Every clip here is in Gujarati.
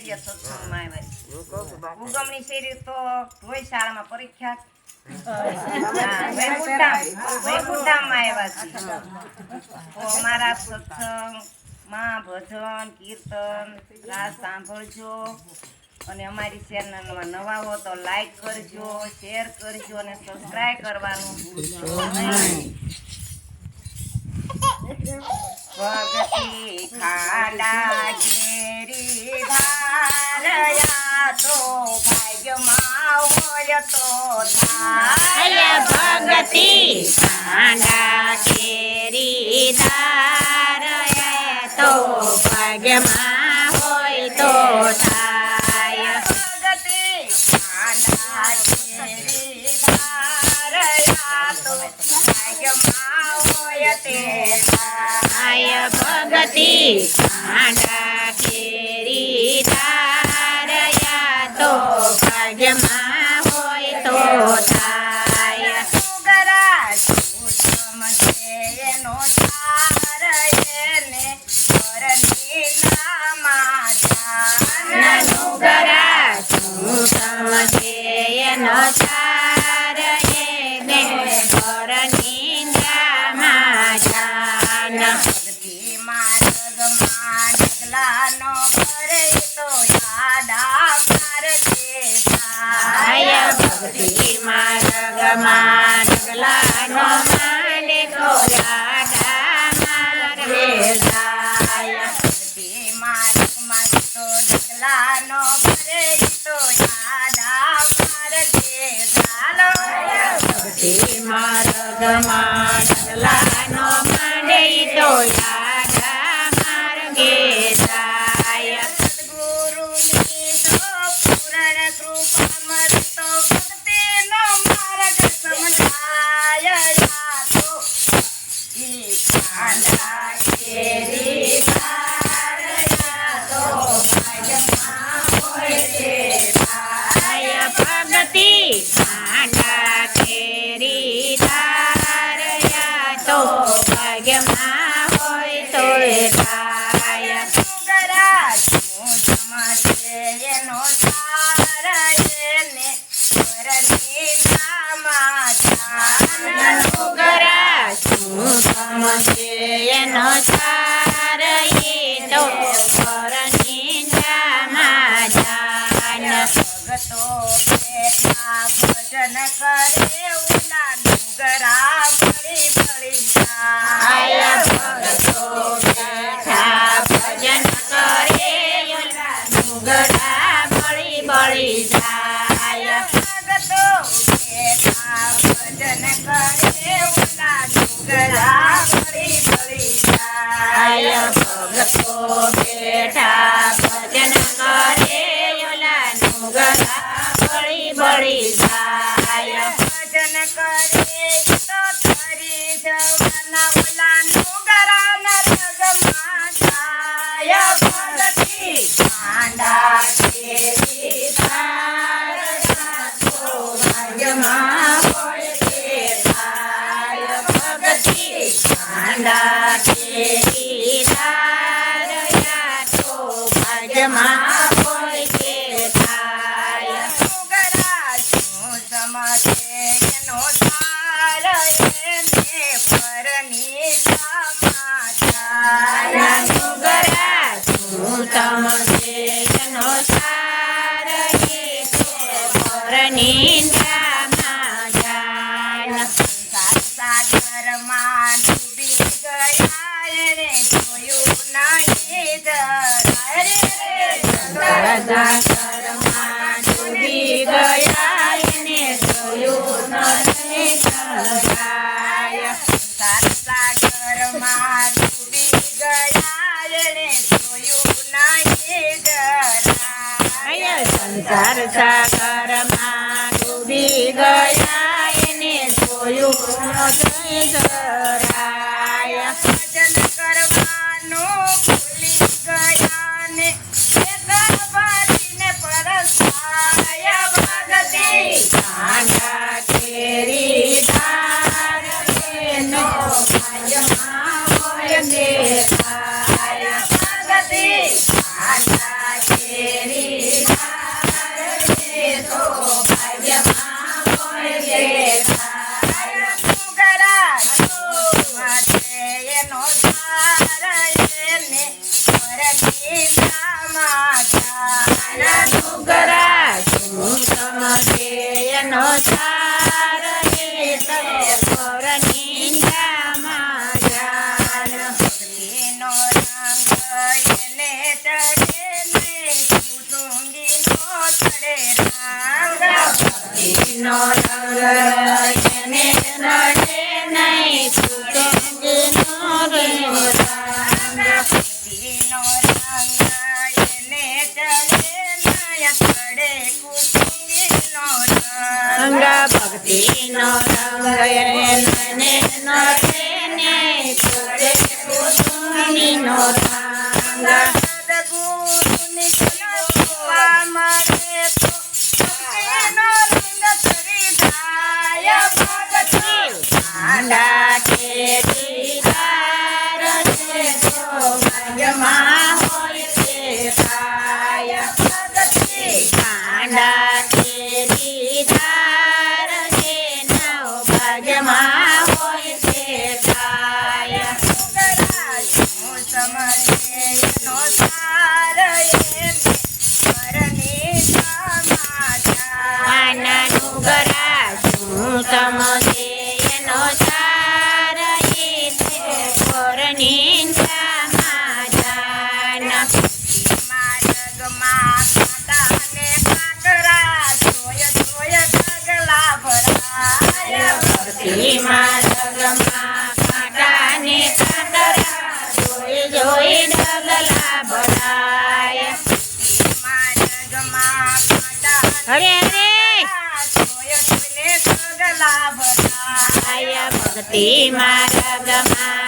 શેરીએ સત્સંગમાં આવ્યા ઉગમણી શેરી તો હોય શાળામાં પરીક્ષા હા, વૈકુંઠધામ વૈકુંઠધામમાં આવ્યા છીએ. તો અમારા સત્સંગમાં ભજન કીર્તન રાસ સાંભળજો. અને અમારી ચેનલમાં નવા હો તો લાઈક કરજો શેર કરજો અને સબસ્ક્રાઈબ કરવાનું ભૂલશો નહીં. ભગતી ખાડા ધારયા તો ભાગ્યમાં હોય તો થાય. ભગતિ કાંડા કેરી ધારય તો પગમાં હોય તો થાય. ભગતી ખાડા ઘેરી ધારયા તો ભાગ્યમાં હોય તે થાય. ભગતિ કાંડા માર્ગમાં ડગલાનો માંડે તો રાડા માર્ગે જાય સદગુરુની તો પૂર્ણ કૃપા મળતો ભક્તિનો માર્ગ સમજાય તો કાંડા કેરી ભગતિ કાંડા ભગતો બેઠા ભજન કરે ઉલા ડુંગરા બળી આય જાય ભગતો ભજન કરે ઉલા ડુંગરા આય જાય ભગતો બેઠા ભજન કરે ઓલા નુગડા બળી બળી જાય ભજન કરે તો થરી જવાના ઓલા ડુંગરા નરગમાં જાય ભગતી કાંડા કેરી ધારયા તો પરનિંદામાં જાન સાગરમાં ડૂબી ગયા એણે જોયું નહીં જરાય measure. I am in ભક્તિ માર્ગમાં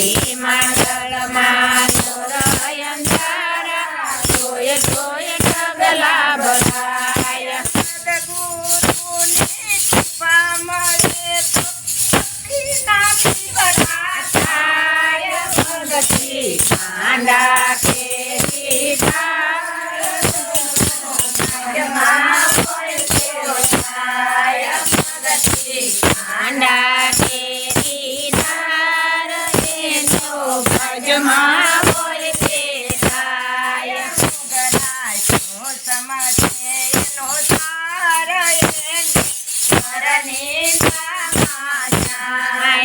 Be my love.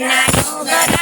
નામાં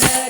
da